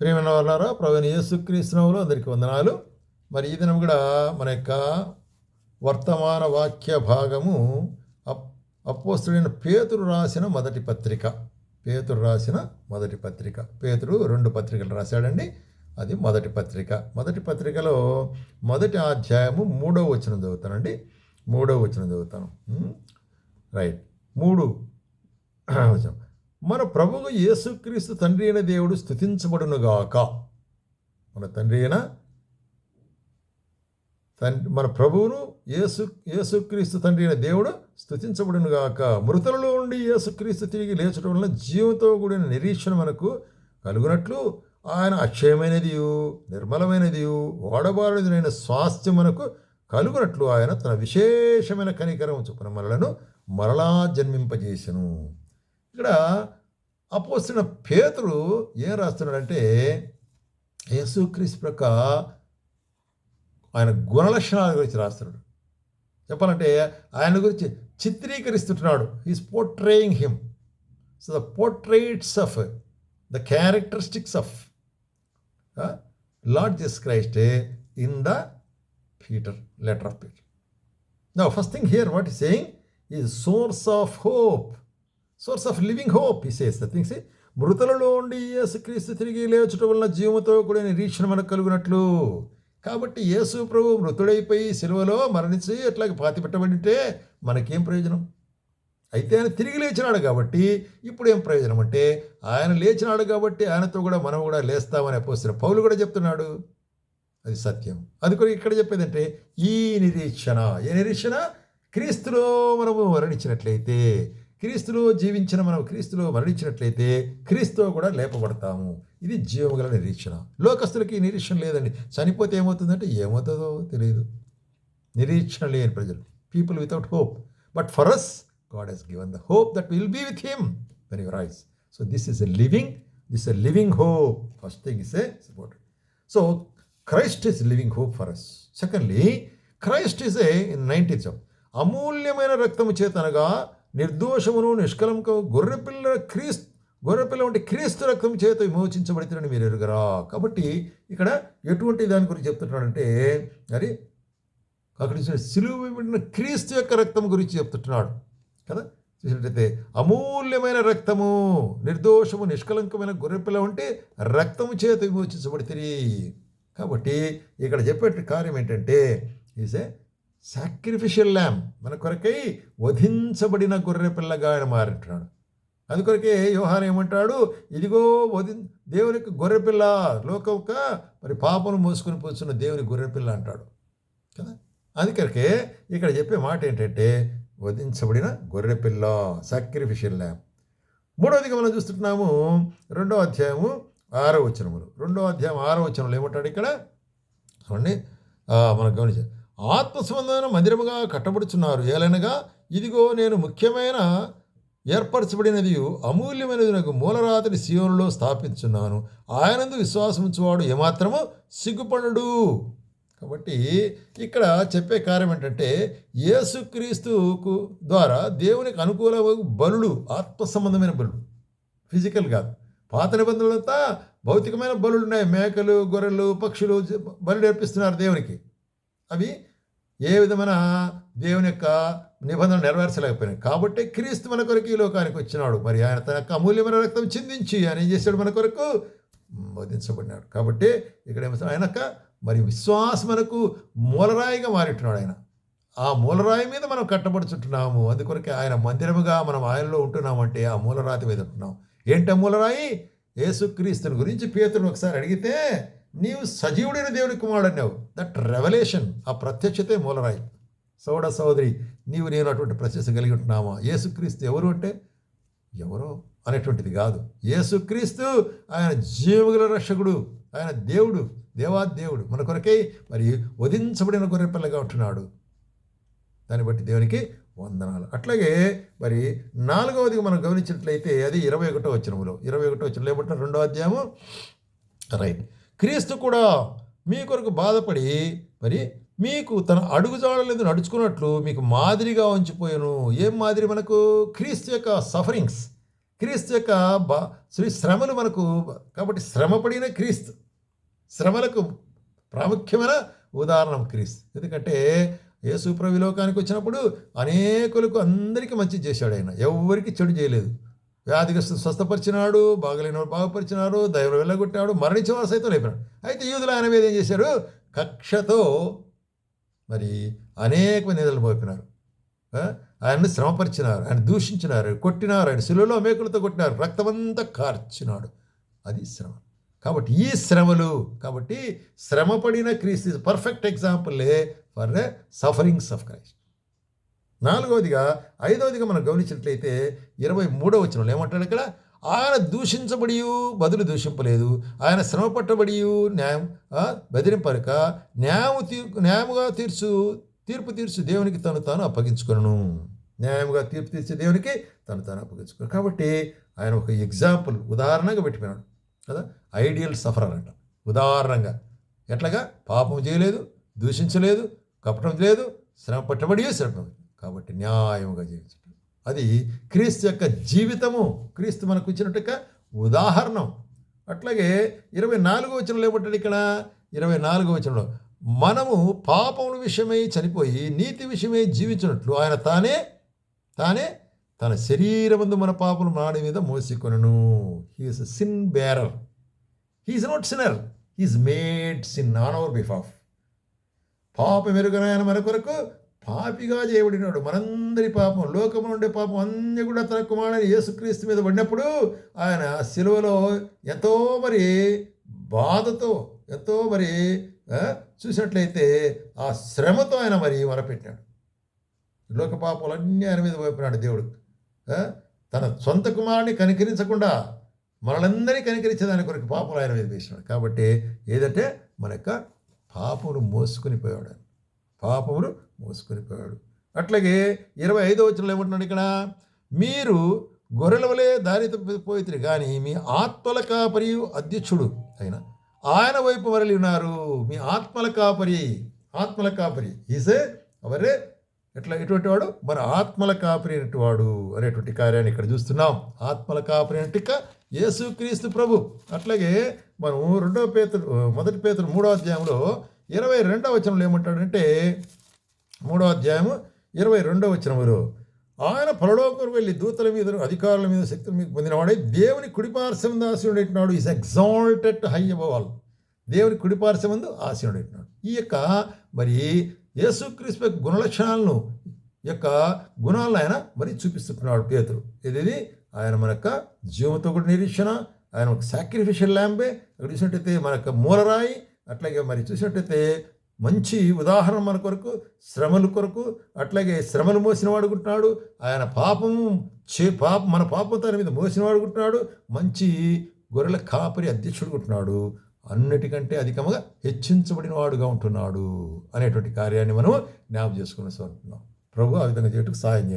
ప్రేమైన వాళ్ళారా? ప్రవీణ యేసుక్రీస్తునవులు అందరికీ వందనాలు. మరి ఈ దినం కూడా మన యొక్క వర్తమాన వాక్య భాగము అప్ అపోస్తుడైన పేతురు రాసిన మొదటి పత్రిక. పేతురు రాసిన మొదటి పత్రిక. పేతుడు రెండు పత్రికలు రాశాడండి. అది మొదటి పత్రిక. మొదటి పత్రికలో మొదటి అధ్యాయము మూడో వచనం చదువుతానండి. మూడో వచనం చదువుతాను. రైట్. మూడు వచనం. మన ప్రభువు యేసుక్రీస్తు తండ్రి అయిన దేవుడు స్థుతించబడునుగాక. మన తండ్రి అయిన తండ్రి మన ప్రభువును యేసు యేసుక్రీస్తు తండ్రి అయిన దేవుడు స్థుతించబడునుగాక. మృతులలో ఉండి యేసుక్రీస్తు తిరిగి లేచడం వలన జీవంతో కూడిన నిరీక్షణ మనకు కలుగునట్లు ఆయన అక్షయమైనది నిర్మలమైనది ఓడబారుదినైన స్వాస్థ్యం మనకు కలుగునట్లు ఆయన తన విశేషమైన కనికరం చొప్పున మనలను మరలా జన్మింపజేసెను. ఇక్కడ అపోస్తున్న పేతురు ఏం రాస్తున్నాడంటే యేసుక్రీస్తు యొక్క ఆయన గుణలక్షణాల గురించి రాస్తున్నాడు. చెప్పాలంటే ఆయన గురించి చిత్రీకరిస్తుంటున్నాడు. Is portraying him so the portraits of the characteristics of lord Jesus Christ in the Peter letter of Peter నా first thing here what is saying is source of hope source of living hope he says things మృతులలో ఉండి యేసుక్రీస్తు తిరిగి లేచుట వలన జీవంతో కూడిన నిరీక్షణ మనకు కలుగునట్లు. కాబట్టి యేసు ప్రభు మృతుడైపోయి సిలువలో మరణించి అట్లాగే పాతి పెట్టబడితే మనకేం ప్రయోజనం? అయితే ఆయన తిరిగి లేచినాడు కాబట్టి ఇప్పుడు ఏం ప్రయోజనం అంటే ఆయన లేచినాడు కాబట్టి ఆయనతో కూడా మనం కూడా లేస్తామని పోస్తున్న పౌలు కూడా చెప్తున్నాడు. అది సత్యం. అది కూడా ఇక్కడ చెప్పేదంటే ఈ నిరీక్షణ ఏ నిరీక్షణ? క్రీస్తులో మనము మరణించినట్లయితే క్రీస్తులో జీవించిన మనం క్రీస్తులో మరణించినట్లయితే క్రీస్తుతో కూడా లేపబడతాము. ఇది జీవగల నిరీక్షణ. లోకస్తులకి నిరీక్షణ లేదండి. చనిపోతే ఏమవుతుందంటే ఏమవుతుందో తెలియదు. నిరీక్షణ లేని ప్రజలు. People without hope but for us God he's given the hope that will be with him when you rise so this is a living this a living hope first thing is a support so Christ is living hope for us secondly Christ is a nineteen అమూల్యమైన రక్తము చేతనగా నిర్దోషమును నిష్కలంక గొర్రెపిల్ల క్రీస్తు గొర్రెపిల్ల వంటి క్రీస్తు రక్తం చేత విమోచించబడితేనని మీరు ఎరుగరా? కాబట్టి ఇక్కడ ఎటువంటి దాని గురించి చెప్తున్నాడంటే మరి అక్కడ చూసిన సిలువ క్రీస్తు యొక్క రక్తం గురించి చెప్తున్నాడు కదా? చూసినట్టయితే అమూల్యమైన రక్తము నిర్దోషము నిష్కలంకమైన గొర్రెపిల్ల ఉంటే రక్తము చేత విమోచించబడితే కాబట్టి ఇక్కడ చెప్పే కార్యం ఏంటంటే ఈజ్ ఏ సాక్రిఫిషియల్ ల్యామ్ మన కొరకై వధించబడిన గొర్రె పిల్లగా ఆయన మారింటున్నాడు అందుకొరకే యోహాన్ ఏమంటాడు? ఇదిగో వధి దేవునికి గొర్రెపిల్ల లోకక మరి పాపను మోసుకుని పోతున్న దేవుని గొర్రెపిల్ల అంటాడు. కదా? అందుకొరకే ఇక్కడ చెప్పే మాట ఏంటంటే వధించబడిన గొర్రెపిల్ల సాక్రిఫిషియల్ ల్యామ్ మూడవదిగా మనం చూస్తున్నాము రెండో అధ్యాయము ఆరో వచనములు. రెండో అధ్యాయం ఆరో వచనములు ఏమంటాడు ఇక్కడ? చూడండి. మనం గమనించాలి ఆత్మ మందిరముగా కట్టబడుచున్నారు. ఏలనగా ఇదిగో నేను ముఖ్యమైన ఏర్పరచబడినది అమూల్యమైనది నాకు మూలరాతిని శివనులో స్థాపించున్నాను ఆయనందు విశ్వాసముంచువాడు ఏమాత్రము సిగ్గుపడడు. కాబట్టి ఇక్కడ చెప్పే కార్యం ఏంటంటే యేసుక్రీస్తుకు ద్వారా దేవునికి అనుకూల బలుడు ఆత్మ సంబంధమైన బలుడు ఫిజికల్ కాదు. పాత నిబంధనలంతా భౌతికమైన బలులు ఉన్నాయి మేకలు గొర్రెలు పక్షులు బలుడు బలి నేర్పిస్తున్నారు దేవునికి. అవి ఏ విధమైన దేవుని యొక్క నిబంధన నెరవేర్చలేకపోయినాయి కాబట్టి క్రీస్తు మన కొరకు ఈ లోకానికి వచ్చినాడు. మరి ఆయన తన యొక్క అమూల్యమైన రక్తం చిందించి ఆయన ఏం చేశాడు మన కొరకు? బోధించబడినాడు. కాబట్టి ఇక్కడ ఏమవుతుంది ఆయన మరి విశ్వాసం మనకు మూలరాయిగా మారిట్టున్నాడు ఆయన. ఆ మూలరాయి మీద మనం కట్టబడుచుంటున్నాము. అందుకొరకే ఆయన మందిరముగా మనం ఆయనలో ఉంటున్నామంటే ఆ మూలరాతి మీద ఉంటున్నాం. ఏంటి ఆ మూలరాయి? యేసుక్రీస్తుని గురించి పేతుడు ఒకసారి అడిగితే నీవు సజీవుడైన దేవుని కుమారుడు అన్నావు దట్ రెవల్యూషన్ ఆ ప్రత్యక్షతే మూలరాయి. సోడ సోదరి నీవు నేను అటువంటి ప్రత్యక్ష కలిగి ఉంటున్నామా? యేసుక్రీస్తు ఎవరు అంటే? ఎవరో అనేటువంటిది కాదు. యేసుక్రీస్తు ఆయన జీవగల రక్షకుడు ఆయన దేవుడు దేవాదేవుడు. మన కొరకై మరి వధించబడిన గొర్రెపిల్లగా ఉంటున్నాడు. దాన్ని బట్టి దేవునికి వందనాలు. అట్లాగే మరి నాలుగవది మనం గమనించినట్లయితే అది ఇరవై ఒకటో వచ్చినములో ఇరవై ఒకటో వచ్చిన ఏమంటారు? రెండో అధ్యాయము రైట్. క్రీస్తు కూడా మీ కొరకు బాధపడి మరి మీకు తన అడుగుజాడలేదు నడుచుకున్నట్లు మీకు మాదిరిగా ఉంచిపోయాను. ఏం మాదిరి మనకు? క్రీస్తు యొక్క సఫరింగ్స్. క్రీస్తు యొక్క బా శ్రీ శ్రమలు మనకు కాబట్టి శ్రమపడిన క్రీస్తు. శ్రమలకు ప్రాముఖ్యమైన ఉదాహరణ క్రీస్తు. ఎందుకంటే యేసు ప్రభు వచ్చినప్పుడు అనేకులకు అందరికీ మంచి చేశాడు ఆయన. ఎవరికి చెడు చేయలేదు. వ్యాధిగ్రస్తు స్వస్థపరిచినాడు బాగలేని బాగుపరిచినాడు దైవం వెళ్ళగొట్టాడు మరణించిన వారు సైతం లేపినాడు. అయితే యూదులు ఆయన మీద ఏం చేశారు? కక్షతో మరి అనేక నిధులు మోపినారు. ఆ? ఆయన్ని శ్రమపరిచినారు ఆయన దూషించినారు కొట్టినారు ఆయన శిలువలో మేకులతో కొట్టినారు రక్తమంతా కార్చినాడు. అది శ్రమ. కాబట్టి ఈ శ్రమలు కాబట్టి శ్రమపడిన క్రీస్తు perfect ఎగ్జాంపులే for the sufferings of Christ. నాలుగవదిగా ఐదవదిగా మనం గమనించినట్లయితే ఇరవై మూడవ వచనంలో ఏమంటాడు ఇక్కడ? ఆయన దూషించబడి బదులు దూషింపలేదు. ఆయన శ్రమ పట్టబడి న్యాయం బెదిరింపరక న్యాయము తీ న్యాయముగా తీర్చు తీర్పు తీర్చు దేవునికి తను తాను అప్పగించుకును న్యాయముగా తీర్పు తీర్చే దేవునికి తను తాను అప్పగించుకున్నాను కాబట్టి ఆయన ఒక ఎగ్జాంపుల్ ఉదాహరణగా పెట్టిపోయినాడు. కదా? ఐడియల్ సఫరర్ అంట. ఉదాహరణంగా. ఎట్లాగా? పాపం చేయలేదు దూషించలేదు కపటం లేదు శ్రమ పట్టబడి శ్రమ కాబట్టి న్యాయముగా జీవించటం. అది క్రీస్తు యొక్క జీవితము. క్రీస్తు మనకు ఇచ్చినట్టు ఉదాహరణం. అట్లాగే ఇరవై నాలుగో వచనంలో ఏమంటాడు ఇక్కడ? ఇరవై నాలుగో వచనంలో మనము పాపముల విషయమై చనిపోయి నీతి విషయమై జీవించినట్లు ఆయన తానే తానే తన శరీరమందు మన పాపలు నాడి మీద మోసికొనను. He is sin bearer he is not sinner he is made sin on our behalf పాప మెరుగునాయన మన కొరకు పాపిగా చేయబడినాడు మనందరి పాపం లోకములు ఉండే పాపం అన్నీ కూడా తన కుమారుని యేసుక్రీస్తు మీద పడినప్పుడు ఆయన సిలువలో ఎంతో మరి బాధతో ఎంతో మరి చూసినట్లయితే ఆ శ్రమతో ఆయన మరి వరపెట్టాడు లోక పాపాలన్నీ ఆయన మీద పోయినాడు దేవుడు. తన సొంత కుమారుని కనికరించకుండా మనలందరినీ కనికరించేదాని కొరకు పాపలు ఆయన మీద వేసినాడు. కాబట్టి ఏదంటే మన యొక్క పాపను మోసుకొని పోయాడు పాపమును మోసుకొని పోయాడు అట్లాగే ఇరవై ఐదో వచ్చినలో ఏమంటున్నాడు ఇక్కడ? మీరు గొర్రెల వలె దారి తప్పిపోయితే కానీ మీ ఆత్మల కాపరి అధ్యక్షుడు ఆయన ఆయన వైపు మరలి ఉన్నారు. మీ ఆత్మల కాపరి ఆత్మల కాపరి. ఈసే అవరే ఎట్లా ఎటువంటి వాడు? మన ఆత్మల కాపరి అనేటి వాడు అనేటువంటి కార్యాన్ని ఇక్కడ చూస్తున్నాం. ఆత్మల కాపరి అనేటిక యేసుక్రీస్తు ప్రభు. అట్లాగే మనం రెండవ పేతుడు మొదటి పేతుడు మూడో అధ్యాయంలో ఇరవై రెండవ వచనంలో ఏమంటాడంటే మూడో అధ్యాయము ఇరవై రెండవ వచనములో ఆయన పరలోకం వెళ్ళి దూతల మీద అధికారుల మీద శక్తుల మీద పొందినవాడే దేవుని కుడిపార్శ్వం ఆశీనుడైనాడు is exalted high above all దేవుని కుడిపార్శ్వమందు ఆశీనుడైనాడు ఈ యొక్క మరి యేసుక్రీస్తు యొక్క గుణలక్షణాలను యొక్క గుణాలను ఆయన మరి చూపిస్తున్నాడు పేతురు. ఇది ఆయన మన యొక్క జీవంతో కూడా నిరీక్షణ ఆయన ఒక సాక్రిఫిషియల్ ల్యాంబే అక్కడ చూసినట్టయితే మన యొక్క మూలరాయి అట్లాగే మరి చూసినట్టయితే మంచి ఉదాహరణ మన కొరకు శ్రమల కొరకు అట్లాగే శ్రమలు మోసిన వాడుకుంటున్నాడు ఆయన పాపము చే పాప మన పాపం తన మీద మోసిన వాడుకుంటున్నాడు మంచి గొర్రెల కాపరి అధ్యక్షుడుకుంటున్నాడు అన్నిటికంటే అధికంగా హెచ్చించబడిన వాడుగా ఉంటున్నాడు అనేటువంటి కార్యాన్ని మనం జ్ఞాపం చేసుకుని ఉంటున్నాం. ప్రభు ఆ విధంగా చేయటకు సహాయం చేయను.